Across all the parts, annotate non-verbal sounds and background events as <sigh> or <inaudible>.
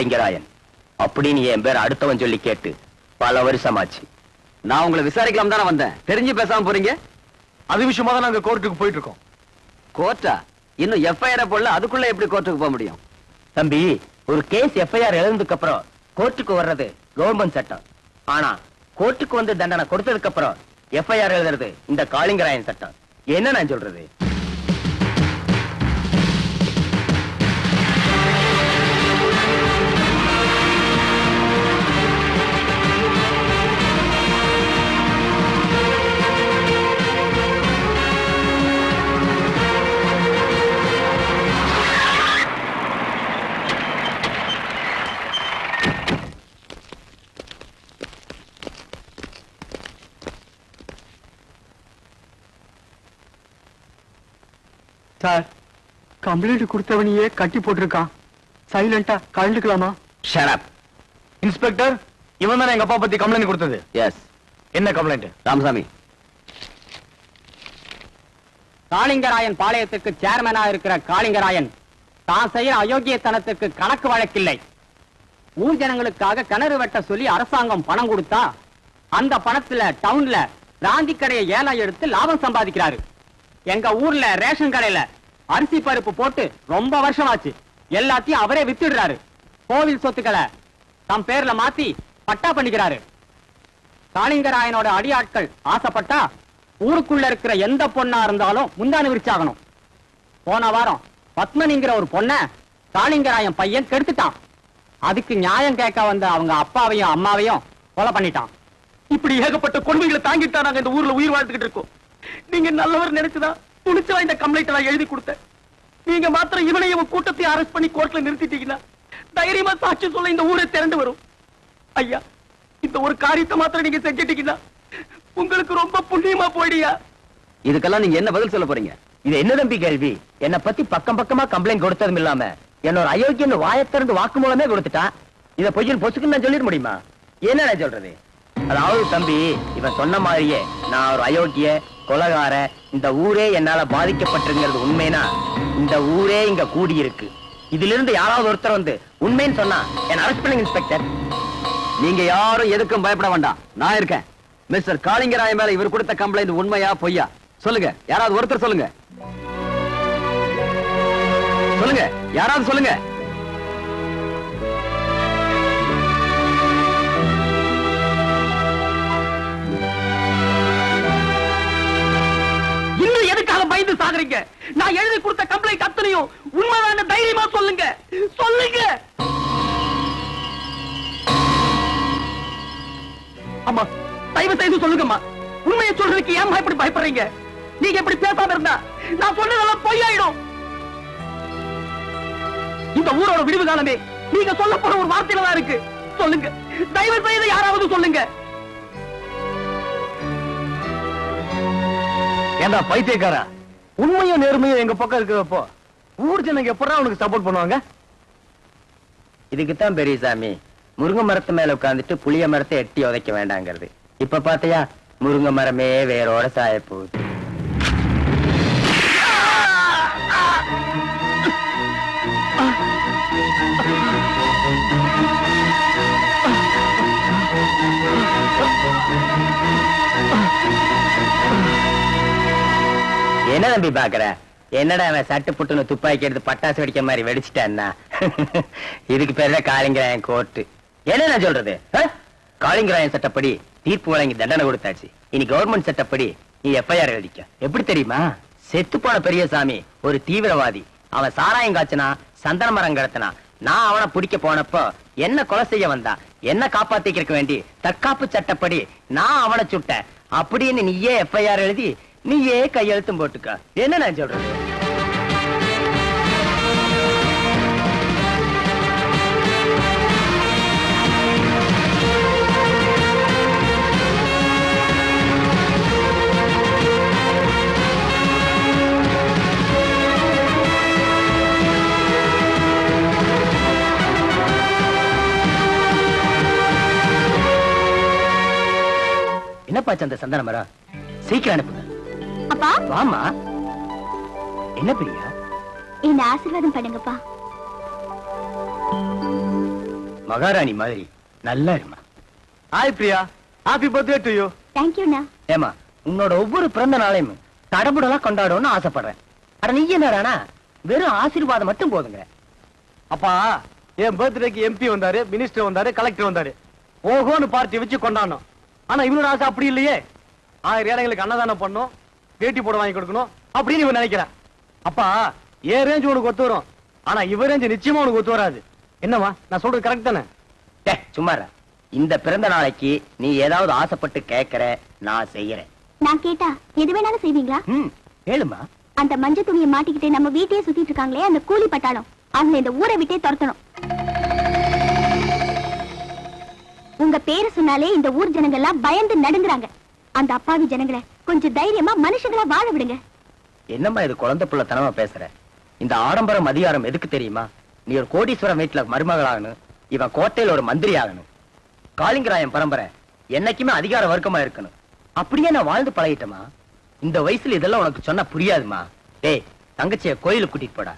காளிங்கராயன் அப்படின்னு என் பேர் அடுத்தவன் சொல்லி கேட்டு பல வருஷமாச்சு. நான் உங்களை விசாரிக்கலாம் தானே வந்தேன். தெரிஞ்சு பேசாம போறீங்க? அது விஷயமா தான் நாங்க கோர்ட்டுக்கு போயிட்டு இருக்கோம். கோர்ட்டா இன்னும் எஃப்ஐஆர் போடல அதுக்குள்ள எப்படி கோர்ட்டுக்கு போக முடியும்? தம்பி ஒரு கேஸ் எஃப்ஐஆர் எழுந்ததுக்கு அப்புறம் கோர்ட்டுக்கு வர்றது கவர்மெண்ட் சட்டம். ஆனா கோர்ட்டுக்கு வந்து தண்டனை கொடுத்ததுக்கு அப்புறம் எஃப்ஐஆர் எழுதுறது இந்த காளிங்கராயன் சட்டம். என்ன நான் சொல்றது? கம்ப்ளைண்ட் கொடுத்தவனையே கட்டி போட்டிருக்கான். சைலண்டா கழண்டுக்கலாமா ஷரப் இன்ஸ்பெக்டர் இவன் தானே எங்க அப்பா பத்தி கம்ப்ளைண்ட் கொடுத்தது? எஸ் என்ன கம்ப்ளைண்ட் ராமசாமி. காளிங்கராயன் பாளையத்துக்கு சேர்மனா இருக்கிற காளிங்கராயன் தான் செய்யற அயோக்கியத்தனத்துக்கு கணக்கு வழக்கில்லை. ஊர் ஜனங்களுக்காக கிணறு வெட்ட சொல்லி அரசாங்கம் பணம் கொடுத்தா அந்த பணத்துல டவுன்ல ராந்தி கடையை ஏலம் எடுத்து லாபம் சம்பாதிக்கிறாரு. எங்க ஊர்ல ரேஷன் கடையில அரிசி பருப்பு போட்டு ரொம்ப வருஷமாச்சு. எல்லாத்தையும் அவரே வித்துடுறாரு. கோவில் சொத்துக்களை தம் பேர்ல மாத்தி பட்டா பண்ணிக்கிறாரு. காளிங்கராயனோட அடியாட்கள் ஆசைப்பட்டா ஊருக்குள்ள இருக்கிற எந்த பொண்ணா இருந்தாலும் முந்தானு விரிச்சாகணும். போன வாரம் பத்மனிங்கிற ஒரு பொண்ண காளிங்கராயன் பையன் கெடுத்துட்டான். அதுக்கு நியாயம் கேட்க வந்த அவங்க அப்பாவையும் அம்மாவையும் கொலை பண்ணிட்டான். இப்படி ஏகப்பட்ட கொடுமைகளை தாங்கிட்டா நாங்க இந்த ஊர்ல உயிர் வாழ்ந்துகிட்டு இருக்கோம். நீங்க நல்லவர் நினைச்சுதான் துணிச்சலா இந்த கம்ப்ளைண்ட் நான் எழுதி கொடுத்தேன். நீங்க மாத்திரம் இவனையும் இவன் கூட்டத்தையும் அரெஸ்ட் பண்ணி கோர்ட்ல நிறுத்திட்டீங்கன்னா தைரியமா சாட்சி சொல்ல இந்த ஊரை திரண்டு வரும். ஐயா இந்த ஒரு காரியத்தை மாத்திரம் நீங்க செஞ்சிட்டீங்கன்னா உங்களுக்கு ரொம்ப புண்ணியமா போயிடியா? இதுக்கெல்லாம் நீங்க என்ன பதில் சொல்ல போறீங்க? இது என்ன தம்பி கேள்வி? என்ன பத்தி பக்கம் பக்கமா கம்ப்ளைண்ட் கொடுத்ததும் இல்லாம என்னோட அயோக்கியன் வாயத்திறந்து வாக்குமூலமே கொடுத்துட்டான் இத பொய்யன் பொசுக்குன்னு நான் சொல்லிட முடியுமா? என்ன நான் சொல்றது? அதாவது தம்பி இவன் சொன்ன மாதிரியே நான் ஒரு அயோக்கிய கொலகார இந்த ஊரே என்னால பாதிக்கப்பட்டிருங்கிறது உண்மைனா இந்த ஊரே இங்க கூடி இருக்கு இதுல இருந்து யாராவது ஒருத்தர் வந்து உண்மைன்னு சொன்னா என் அரெஸ்ட் பண்ணுங்க இன்ஸ்பெக்டர் நீங்க யாரும் எதுக்கும் பயப்பட வேண்டாம். நான் இருக்கேன். மிஸ்டர் காளிங்கராய மேல இவர் கொடுத்த கம்ப்ளைண்ட் உண்மையா பொய்யா? சொல்லுங்க. யாராவது ஒருத்தர் சொல்லுங்க. சொல்லுங்க. யாராவது சொல்லுங்க. பண்றீங்க நான் எழுதி கொடுத்த கம்ப்ளைண்ட் அத்தனையும் உண்மைதான தைரியமா சொல்லுங்க. சொல்லுங்க. அம்மா தயவு செய்து சொல்லுங்கம்மா. உண்மையை சொல்றதுக்கு ஏன் இப்படி பயப்படுறீங்க? நீங்க எப்படி பேசாம இருந்தா நான் சொன்னதெல்லாம் பொய்யாயிடும். இந்த ஊரோட விடுவு காலமே நீங்க சொல்ல போற ஒரு வார்த்தையில தான் இருக்கு. சொல்லுங்க. தயவு செய்து யாராவது சொல்லுங்க. ஏண்டா பைத்தியக்காரா? உண்மையும் நேர்மையும் எங்க பக்கம் இருக்கிறப்போ ஊர் ஜனங்க எப்படா உனக்கு சப்போர்ட் பண்ணுவாங்க? இதுக்குத்தான் பெரியசாமி முருங்கை மரத்து மேல உட்கார்ந்துட்டு புளிய மரத்தை எட்டி உதைக்க வேண்டாங்கிறது. இப்ப பாத்தியா முருங்கை மரமே வேரோட சாய போகுது என்ன தம்பி பாக்குற? என்னடா அவன் சட்டு புட்டுன்னு துப்பாக்கி எடுத்து பட்டாசு வெடிக்க மாதிரி வெடிச்சிட்டான்னா? இதுக்கு பேர் தான் காளிங்கராயன் கோர்ட்டு என்ன நான் சொல்றது? காளிங்கராயன் சட்டப்படி தீர்ப்பு வழங்கி தண்டனை கொடுத்தாச்சு. இனி கவர்மெண்ட் சட்டப்படி நீ எஃப்ஐஆர் எழுதிக்க. எப்படி தெரியுமா? செத்து போன பெரியசாமி ஒரு தீவிரவாதி. அவன் சாராயம் காய்ச்சனா சந்தன மரம் கடத்தினா. நான் அவனை பிடிக்க போனப்போ என்ன கொலை செய்ய வந்தா? என்ன காப்பாத்திக்க வேண்டி? தற்காப்பு சட்டப்படி நான் அவனை சுட்டேன். அப்படின்னு நீயே எஃப்ஐஆர் எழுதி நீ ஏ கையெழுத்தும் போட்டுக்கா. என்ன நான் சொல்றது? என்னப்பாச்சு அந்த சந்தன மரம்? சீக்கிரம் அனுப்புங்க. அப்பா? வாமா என்ன பிரியா? என்ன ஆசீர்வாதம் பண்ணுங்கப்பா. மகாராணி மாதிரி நல்லா இருமா hi Priya. Happy birthday to you தேங்க்யூண்ணா ஏமா உன்னோட ஒவ்வொரு பிறந்த நாளையும் தடபுடலா கொண்டாடணும்னு ஆசைப்படுறேன். அட நீ என்னடானா வெறும் ஆசீர்வாதம் மட்டும் போதுங்க அப்பா என் பர்த்டேக்கு எம்பி வந்தாரு மினிஸ்டர் வந்தாரு கலெக்டர் வந்தாரு. ஓஹோன்னு பார்ட்டி வச்சு கொண்டாடணும். ஆனா இவனோட ஆசை அப்படி இல்லையே. ஆயிரம் ஏழைங்களுக்கு அன்னதானம் பண்ணும். வேட்டி போட வாங்கி கொடுக்கணும் அப்படின்னு இவன் நினைக்கிறான். அப்பா ஏன் ரேஞ்ச் உனக்கு ஒத்து வரும். ஆனா இவ ரேஞ்ச் நிச்சயமா உனக்கு ஒத்து வராது. என்னவா நான் சொல்றது கரெக்ட் தானே? சும்மா. இந்த பிறந்த நாளைக்கு நீ ஏதாவது ஆசைப்பட்டு கேட்கற நான் செய்யறேன். நான் கேட்டா எது வேணாலும் செய்வீங்களா? ம் கேளுமா. அந்த மஞ்சள் துணியை மாட்டிக்கிட்டு நம்ம வீட்டையே சுத்திட்டு இருக்காங்களே அந்த கூலி பட்டாளம். அவங்க இந்த ஊரை விட்டே துரத்தணும். உங்க பேரை சொன்னாலே இந்த ஊர் ஜனங்க எல்லாம் பயந்து நடுங்குறாங்க. அந்த அப்பாவி ஜனங்களை கொஞ்சம் தைரியமா மனுஷங்களா வாழ விடுங்க. என்னம்மா இது குழந்தை புள்ள தனமா பேசுற? இந்த ஆடம்பரம் அதிகாரம் எதுக்கு தெரியுமா? நீ ஒரு கோடீஸ்வரம் வீட்டுல மருமகளாகணும். இவன் கோட்டையில ஒரு மந்திரி ஆகணும் காளிங்கராயன் பரம்பரை என்னைக்குமே அதிகார வர்க்கமா இருக்கணும். அப்படியே நான் வாழ்ந்து பழகிட்டமா இந்த வயசுல இதெல்லாம் உனக்கு சொன்னா புரியாதுமா டேய் தங்கச்சிய கோயிலுக்கு கூட்டிட்டு போடா.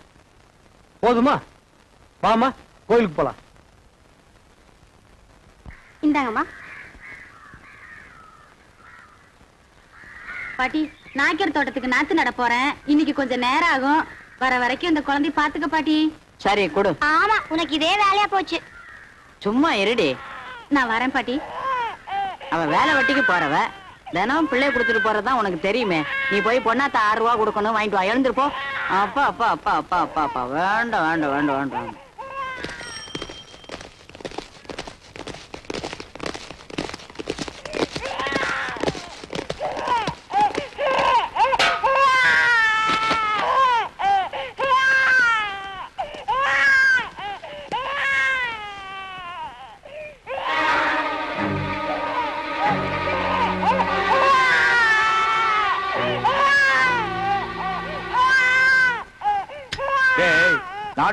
போதுமா? வாமா கோயிலுக்கு போலாம். இந்தாங்கம்மா. பாட்டி நாய்க்கர் தோட்டத்துக்கு நாத்து நட போறேன். இன்னைக்கு கொஞ்சம் நேரம் ஆகும். வர வரைக்கும் இந்த குழந்தைய பாத்துக்க பாட்டி. சரி கொடு. ஆமா உனக்கு இதே வேலையா போச்சு. சும்மா இருடி. நான் வரேன் பாட்டி. அவன் வேலை வெட்டிக்கு போறவ. தினம் பிள்ளை கொடுத்துட்டு போறதுதான் உனக்கு தெரியுமே. நீ போய் பொண்ணாத்த ஆறு ரூபா கொடுக்கணும் வாங்கிட்டு வா. எழுந்திருப்போ அப்பா அப்பா அப்பா அப்பா அப்பா அப்பா. வேண்டாம் வேண்டாம் வேண்டாம் வேண்டாம்.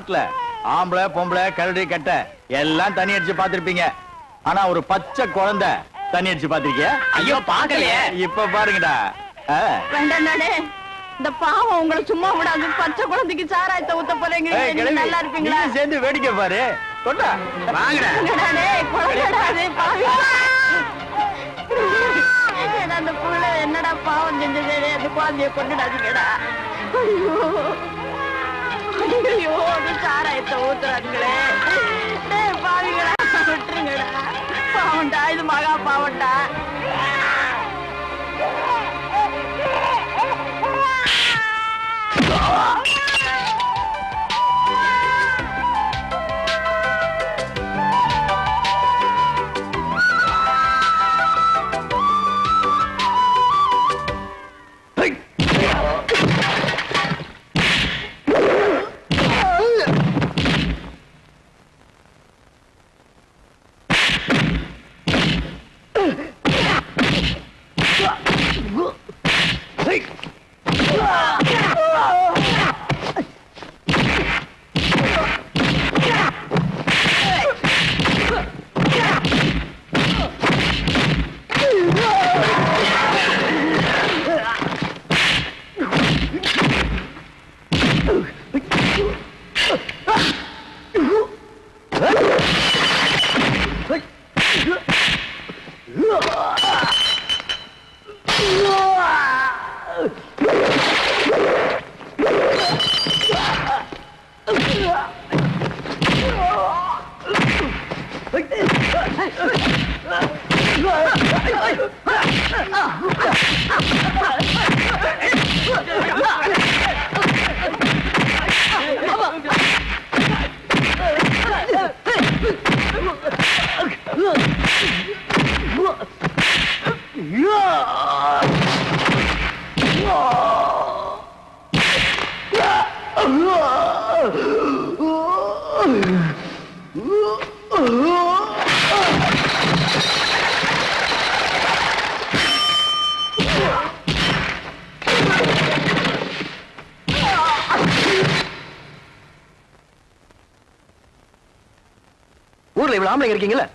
நாட்டுல ஆம்பளை பொம்பளை கரடி கட்ட எல்லாம் தண்ணி அடிச்சு பாத்திருப்பீங்க ஆனா ஒரு பச்சை குழந்தை தண்ணி அடிச்சு பாத்திருக்கிய ஐயோ, பார்க்கலையே. இப்ப பாருங்கடா. இந்த பாவம் உங்களை சும்மா விடாது. பச்சை குழந்தைக்கு சாராயத்தை ஊத்த போறீங்க. நல்லா இருப்பீங்களா? சேர்ந்து வேடிக்கை பாரு. கொண்டா அந்த புள்ள என்னடா பாவம் செஞ்சது? அந்த குழந்தைய கொண்டுடாதீங்கடா ஐயோ. ஐயோ சாராயத்தை ஊத்துறாங்களே. 啊啊啊啊啊。ஊர்ல இவ்வளவு ஆம்பளைங்க இருக்கீங்களா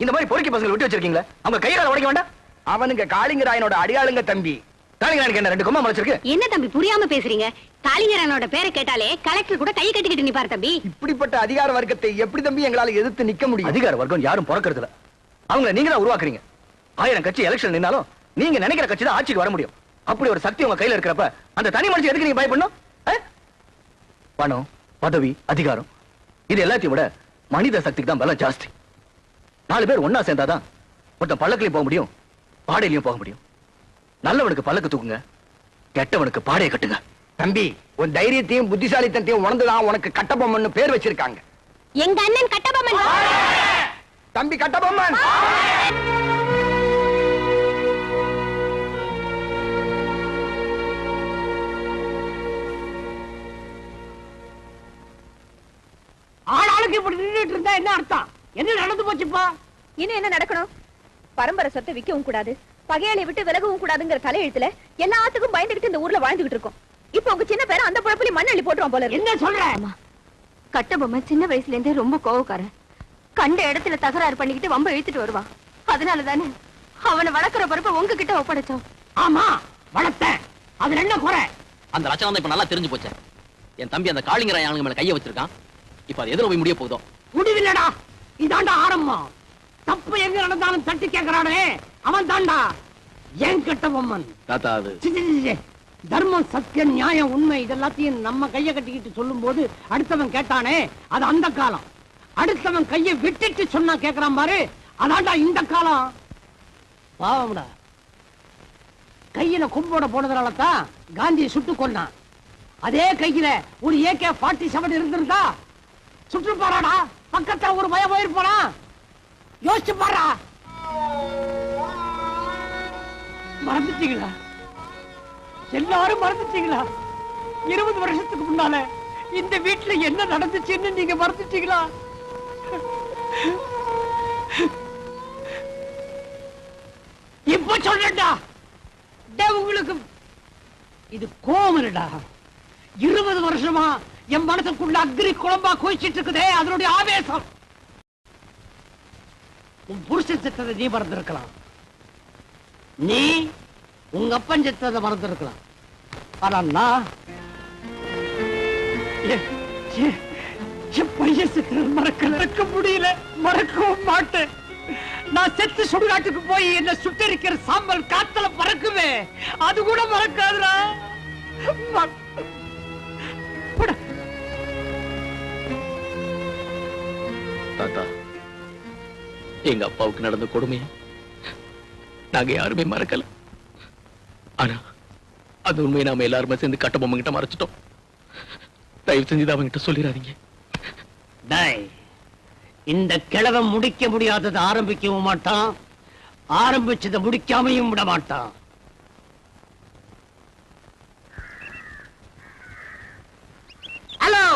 இந்த மாதிரி பொறுக்கி பசங்களை விட்டு வச்சிருக்கீங்களா? அவங்க கையால உடைக்க வேண்டாம்? அவனுங்க காளிங்கராயனோட அடியாளுங்க தம்பி. காளிங்கராயனுக்கு என்ன ரெண்டு கொம்பா முளைச்சிருக்கு என்ன தம்பி புரியாம பேசுறீங்க? காளிங்கரனோட பேரை கேட்டாலே கலெக்டர் கூட கையை கட்டிக்கிட்டு நிப்பாரு தம்பி. இப்படிப்பட்ட அதிகார வர்க்கத்தை எப்படி தம்பி எங்களால எதிர்த்து நிக்க முடியும்? அதிகார வர்க்கம் யாரும் பிறக்கிறது இல்ல அவங்கள நீங்க தான் உருவாக்குறீங்க. ஆயிரம் கட்சி எலெக்ஷன் நின்னாலும் நீங்க நினைக்கிற கட்சி தான் ஆட்சிக்கு வர முடியும். அப்படி ஒரு சக்தி உங்க கையில இருக்கிறப்ப அந்த தனி மனுஷன் எதுக்கு நீங்க பயப்படணும்? பணம் பதவி அதிகாரம். இது எல்லாத்தையும் விட மனித சக்திக்கு தான் பலம் ஜாஸ்தி. நாலு பேர் ஒன்னா சேர்ந்தாதான் ஒருத்தன் பல்லக்கிலையும் போக முடியும் பாடையிலையும் போக முடியும். நல்லவனுக்கு பல்லக்கு தூக்குங்க கெட்டவனுக்கு பாடையை கட்டுங்க. தம்பி உன் தைரியத்தையும் புத்திசாலித்தனத்தையும் உணர்ந்துதான் உனக்கு கட்டபொம்மன் பேர் வச்சிருக்காங்க. எங்க அண்ணன் கட்டபொம்மன் தம்பி கட்டபொம்மன்! இப்படி நின்றுட்டு இருந்தா என்ன அர்த்தம்? என்ன நடந்து போச்சுப்பா இன்னும் என்ன நடக்கணும்? பரம்பரை சொத்தை விக்கவும் கூடாது. பகையாளை விட்டு விலகவும் கூடாதுங்கிற தலையெழுத்துல எல்லாத்துக்கும் பயந்துகிட்டு இந்த ஊர்ல வாழ்ந்துகிட்டு இருக்கோம். இப்போ உங்க சின்ன பேர அந்த குழப்பலி மண்ணள்ளி போட்டுருவான் போல இருக்கு. என்ன சொல்ற? கட்டபொம்மன் சின்ன வயசுல இருந்தே ரொம்ப கோவக்காரன். கண்ட இடத்துல தகராறு பண்ணிக்கிட்டு வம்ப இழுத்துட்டு வருவான். அதனால தானே அவனை வளர்க்குற பொறுப்பை உங்ககிட்ட ஒப்படைச்சோம். ஆமா வளர்த்தேன். அதுல என்ன குறை? அந்த லட்சணம் இப்ப நல்லா தெரிஞ்சு போச்சு. என் தம்பி அந்த காளிங்கராய ஆளுங்க மேல கைய வச்சிருக்கான். இப்ப அது எதுல போய் முடிய போகுதோ? முடிவில்லடா. இதாண்டா ஆரம்பம். தப்பு எங்க நடந்தாலும் தட்டி கேட்கறானே அவன் தாண்டா ஏன் கட்ட பொம்மன். தாத்தா அது. தர்மம் சத்தியம் நியாயம் உண்மை இதெல்லாத்தையும் நம்ம கைய கட்டிக்கிட்டு சொல்லும் போது அடுத்தவன் கேட்டானே அது அந்த காலம். அடுத்தவன் கையை விட்டுட்டு சொன்னா கேக்குறான் பாரு அதான்டா இந்த காலம். பாவம்டா. கையில கும்போட போனதுனால தான் காந்தியை சுட்டு கொண்டான் அதே கையில ஒரு ஏகே ஃபார்ட்டி செவன் இருந்திருந்தா சுட்டு பாராடா பக்கத்துல ஒரு பய போயிருப்பானா யோசிச்சு பாரா மறந்துட்டீங்களா? எல்லாரும் மறந்துட்டீங்களா? இருபது வருஷத்துக்கு முன்னால இந்த வீட்டுல என்ன நடந்துச்சுன்னு நீங்க மறந்துட்டீங்களா? இப்ப சொல்றேன்டா. உங்களுக்கு இது கோமலடா இருபது வருஷமா என் மனசுக்குள்ள அக்ரி குழம்பா குயிச்சிட்டு இருக்குதே அதனுடைய ஆவேசம். உன் புருஷன் செத்ததை நீ மறந்திருக்கலாம். நீ உங்க அப்பன் செத்ததை மறந்திருக்கலாம். ஆனா பையன் செத்ததை மறக்கல. மறக்க முடியல. மறக்கவும் மாட்டேன். நான் செத்து சுடுகாட்டுக்கு போய் என்ன சுட்டரிக்கிற சாம்பல் காத்துல பறக்குமே. அது கூட மறக்காதுடா. எங்க அப்பாவுக்கு நடந்த கொடுமையை? நாங்க யாருமே மறக்கல. ஆனா அது உண்மையை நாம எல்லாருமே சேர்ந்து கட்ட பொம்மை கிட்ட மறைச்சிட்டோம். தயவு செஞ்சு அவங்க கிட்ட சொல்லிடாதீங்க. இந்த கிழவன் முடிக்க முடியாததை ஆரம்பிக்கவும் மாட்டான். ஆரம்பிச்சதை முடிக்காமையும் விட மாட்டான். Hello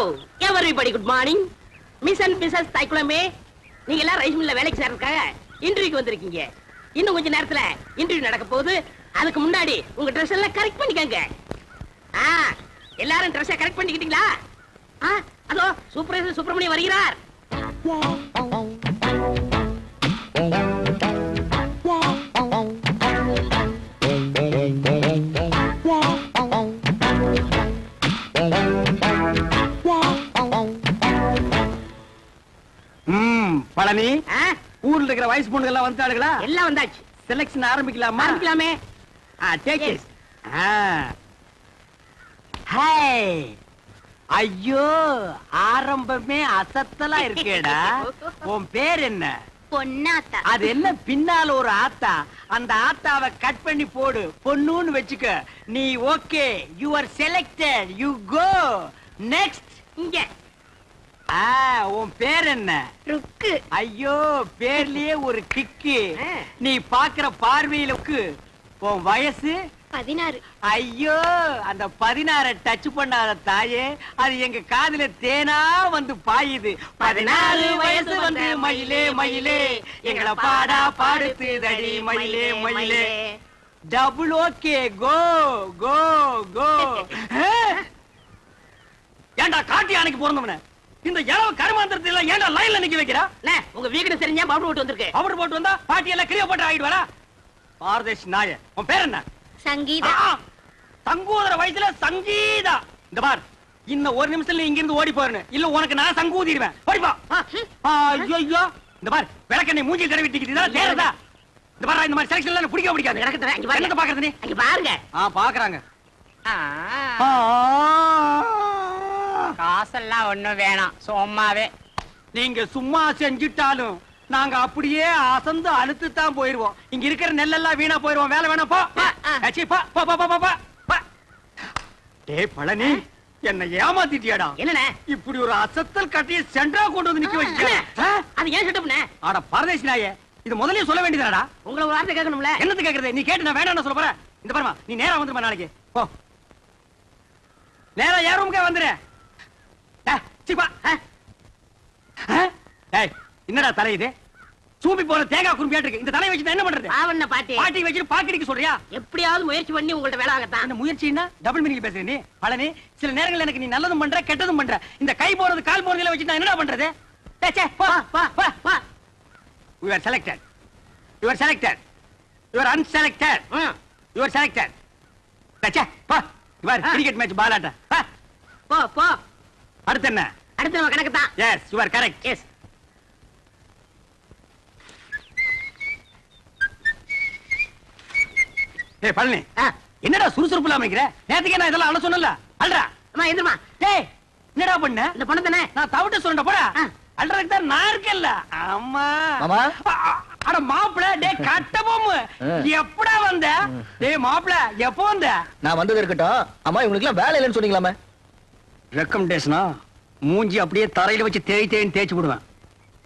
everybody good morning miss and missus தைக்குளமே நீங்க எல்லாம் ரைஸ் மில்ல வேலைக்கு சேர்றதுக்காக இன்டர்வியூக்கு வந்திருக்கீங்க. இன்னும் கொஞ்ச நேரத்துல இன்டர்வியூ நடக்க போகுது. அதுக்கு முன்னாடி உங்க ட்ரெஸ் எல்லாம் கரெக்ட் பண்ணிக்கங்க. ஆ எல்லாரும் ட்ரெஸ்ஸை கரெக்ட் பண்ணிக்கிட்டீங்களா? ஆ அதோ சூப்பர் சுப்பிரமணியம் வருகிறார். ஆ, ஊர்ல இருக்கிற வயசு பொண்ணுங்க எல்லாம் வந்துட்டாளுங்களா எல்லாம் வந்தாச்சு. செலக்ஷன் ஆரம்பிக்கலாமா? ஆரம்பிக்கலாமே. ஆ டேக். இட் ஹாய் ஐயோ ஆரம்பமே அசத்தலா இருக்கேடா. <laughs> உன் பேர் என்ன? பொன்னாத்தா. அது என்ன? பின்னால ஒரு ஆத்தா. அந்த ஆத்தாவை கட் பண்ணி போடு. பொண்ணுன்னு வச்சுக்க. நீ okay you are selected you go next இங்க. ஆ உன் பேர் என்ன? ருக்கு. ஐயோ பேர்லயே ஒரு கிக்கு. நீ பாக்குற பார்வையிலுக்கு உன் வயசு? பதினாறு. ஐயோ அந்த பதினாற டச் பண்ணாத தாயே அது எங்க காதுல தேனா வந்து பாயுது. பதினாறு வயசு வந்து மயிலே மயிலே எங்களை பாடா பாடுத்துதடி மயிலே மயிலே. டபுள் ஓகே கோ கோ கோ <laughs> ஏன்டா காட்டி அன்னைக்கு பிறந்தவன? இந்த இளவு கருமாந்திரத்தை எல்லாம் ஏன்டா லைன்ல நிக்க வைக்கிறா? அண்ணே, உங்க வீக்கெண்ட் தெரிஞ்சா பவுடர் விட்டு வந்திருக்கு? அவர் போட்டு வந்தா பாட்டி எல்லாம் கிளியோ போட்டு ஆயிடுவாரா பாரதேஷ் நாய உன் பேர் என்ன? சங்கீதா. சங்கூதர வயசுல சங்கீதா. இந்த பார் இன்னும் ஒரு நிமிஷத்துல இங்க இருந்து ஓடி போறேன். இல்ல உனக்கு நான் சங்கூதிடுவேன் ஓடிப்பா ஐயோ ஐயோ இந்த பார் விளக்கெண்ணை மூஞ்சி தடவி டிக்கெட் இதெல்லாம் தேரதா? இந்த பாரு இந்த மாதிரி செலக்ஷன் எல்லாம் பிடிக்க பிடிக்காது. எனக்கு தரேன், இங்க பாருங்க. பாக்குறது நீ? அங்க பாருங்க. ஆ பாக்குறாங்க. ஆ. காசெல்லாம் ஒண்ணும் வேணாம். சும்மாவே. நீங்க சும்மா செஞ்சிட்டாலும் நாங்க அப்படியே அசந்து அழுத்து தான் போயிருவோம். இங்க இருக்கிற நெல்லெல்லாம் வீணா போயிருவோம். வேலை வேணா போ. டேய் பழனி என்ன ஏமாத்திட்டியாடா. என்னண்ணே? இப்படி ஒரு அசத்தல் கட்டிய சென்டரா கொண்டு வந்து நிக்க அண்ணே, அது ஏன் செட்டப்ண்ணே ஆட பரதேசி நாயே இது முதல்லயே சொல்ல வேண்டியதாடா. உங்களை ஒரு வார்த்தை கேட்கணும்ல? என்னது கேக்குறது நீ கேட்டு நான் வேணாம்னு சொல்ல போற இந்த பாருமா நீ நேரா வந்துருமா நாளைக்கு. போ. நேரா ஏன் ரூமுக்கே வந்துரு? என்னடா தலை இது? சூம்பி போன தேங்காய் குறும்பியாட்டு இருக்கு இந்த தலையை வச்சு என்ன பண்றது? பாவண்ண பாட்டி. பாட்டி வச்சுட்டு பாக்கெட்டுக்கு சொல்றியா? எப்படியாவது முயற்சி பண்ணி உங்கள்ட்ட வேலை வாங்கத்தான் அந்த முயற்சின்னா டபுள் மீனிங் பேசுற நீ பழனி. சில நேரங்கள்ல எனக்கு நீ நல்லதும் பண்ற கெட்டதும் பண்ற. இந்த கை போறது கால் போறதுல வச்சு நான் என்னடா பண்றது? டேய், சே, போ போ போ. போ you are selected you are selected you are unselected. You are selected டச்சே போ. இவர் கிரிக்கெட் மேட்ச் பாலாட்ட. போ போ. அடுத்து என்ன? அடுத்து நம்ம கணக்கு தான் yes you are correct yes ஏய் பழனி என்னடா சுறுசுறுப்பு இல்லாம இருக்கிற நேத்துக்கே நான் இதெல்லாம் அழ சொன்னல அல்றா. அம்மா எந்திரமா டேய் என்னடா பண்ண? இந்த தானே? நான் தவிட்ட சொல்றேன் போடா. அல்றதுக்கு தான் நான் இருக்கேன்ல. ஆமா அ- அட மாப்பிள டேய் <laughs> கட்ட பொம்மு. ஆ. எப்படா வந்த? டேய் மாப்பிள எப்போ வந்த? நான் வந்தது இருக்கட்டும். அம்மா இவங்களுக்கு எல்லாம் வேலை இல்லைன்னு சொன்னீங்களாமே ரெக்கமெண்டேஷனா மூஞ்சி அப்படியே தரையில வச்சு தேய் தேய்ன்னு தேய்ச்சி விடுவேன்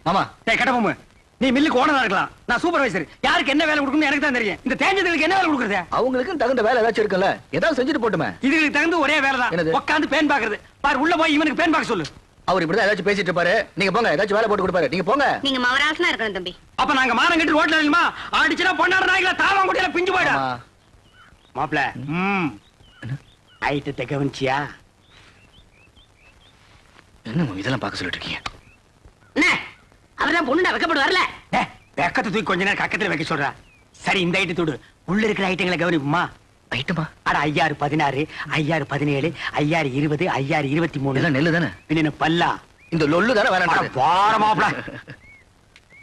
மாமா டேய் கட்ட பொம்மு. நீ மில்லுக்கு ஓனரா இருக்கலாம். நான் சூப்பர்வைசர் யாருக்கு என்ன வேலை கொடுக்கணும்னு எனக்கு தான் தெரியும். இந்த தேஞ்சதுக்கு என்ன வேலை கொடுக்குறது? அவங்களுக்கும் தகுந்த வேலை ஏதாச்சும் இருக்குல்ல? ஏதாவது செஞ்சுட்டு போட்டுமே. இதுக்கு தகுந்த ஒரே வேலை? தான். உட்காந்து பேன் பாக்குறது. பாரு உள்ள போய் இவனுக்கு பேன் பார்க்க சொல்லு. அவர் இப்படிதான் ஏதாச்சும் பேசிட்டு இருப்பாரு. நீங்க போங்க ஏதாச்சும் வேலை போட்டு கொடுப்பாரு. நீங்க போங்க. நீங்க மவராசனா இருக்கணும் தம்பி. அப்ப நாங்க மானம் கட்டி ரோட்ல நில்லுமா? அடிச்சுனா பொண்ணாட நாய்கள தாவாங்குடியில பிஞ்சு போயிடும். ஆமா. மாப்ள ம். ஐட்டத்தை கவனிச்சியா என்ன இதெல்லாம் பார்க்க சொல்லிட்டு இருக்கீங்க என்ன? அவர்தான் பொண்ணு வைக்கப்படுவார்ல? டேய், வெக்கத்தை தூக்கி கொஞ்ச நேரம் கக்கத்துல வைக்க சொல்றா. சரி இந்த ஐட்டு தூடு. உள்ள இருக்கிற ஐட்டங்களை கவனிப்புமா? ஐட்டமா அட ஐயாறு பதினாறு ஐயாறு பதினேழு ஐயாறு இருபது ஐயாறு இருபத்தி மூணு. இதெல்லாம் நெல்லு தானே? பின்ன பல்லா? இந்த லொல்லு தானே வார மாப்ள <laughs>